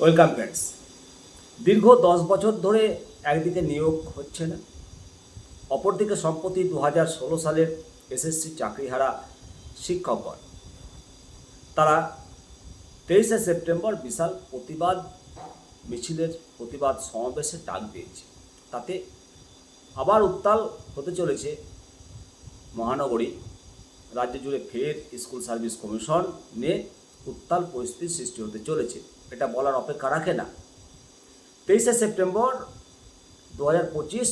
Welcome friends. দীর্ঘ দশ বছর ধরে একদিকে নিয়োগ হচ্ছে না, অপরদিকে সম্প্রতি দু হাজার ষোলো সালের এসএসসি চাকরিহারা শিক্ষকগণ। তারা তেইশে সেপ্টেম্বর বিশাল প্রতিবাদ, মিছিলের প্রতিবাদ সমাবেশে ডাক দিয়েছে। তাতে আবার উত্তাল হতে চলেছে মহানগরী। রাজ্য জুড়ে ফের স্কুল সার্ভিস কমিশন নিয়ে উত্তাল পরিস্থিতির সৃষ্টি হতে চলেছে। এটা বলার অপেক্ষা রাখে না। তেইশে সেপ্টেম্বর দু হাজার পঁচিশ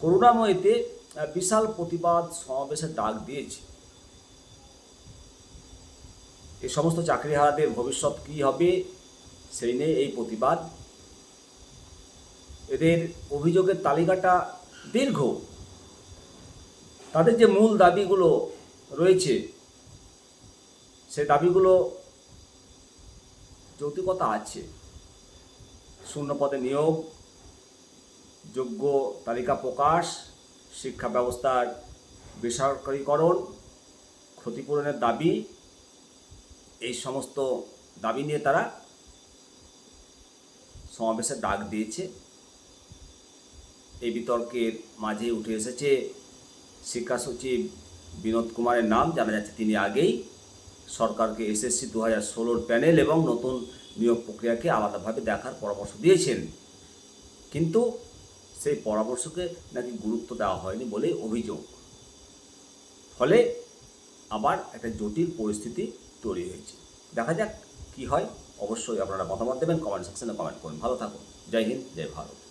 করুণাময়ীতে বিশাল প্রতিবাদ সমাবেশের ডাক দিয়েছে। এই সমস্ত চাকরিহারাদের ভবিষ্যৎ কী হবে, সেই নিয়ে এই প্রতিবাদ। এদের অভিযোগের তালিকাটা দীর্ঘ। তাদের যে মূল দাবিগুলো রয়েছে সে দাবিগুলো যৌক্তিকতা আছে। শূন্য পদে নিয়োগ, যোগ্য তালিকা প্রকাশ, শিক্ষা ব্যবস্থার বেসরকারীকরণ, ক্ষতিপূরণের দাবি, এই সমস্ত দাবি নিয়ে তারা সমাবেশের ডাক দিয়েছে। এই বিতর্কের মাঝে উঠে এসেছে শিক্ষা সচিব বিনোদ কুমারের নাম, জানা যাচ্ছে তিনি আগেই। সরকারকে এসএসসি দু হাজার ষোলোর প্যানেল এবং নতুন নিয়োগ প্রক্রিয়াকে আলাদাভাবে দেখার পরামর্শ দিয়েছেন। কিন্তু সেই পরামর্শকে নাকি গুরুত্ব দেওয়া হয়নি বলে অভিযোগ। ফলে আবার একটা জটিল পরিস্থিতি তৈরি হয়েছে। দেখা যাক কি হয়। অবশ্যই আপনারা মতামত দেবেন, কমেন্ট সেকশনে কমেন্ট করুন। ভালো থাকুন। জয় হিন্দ, জয় ভারত।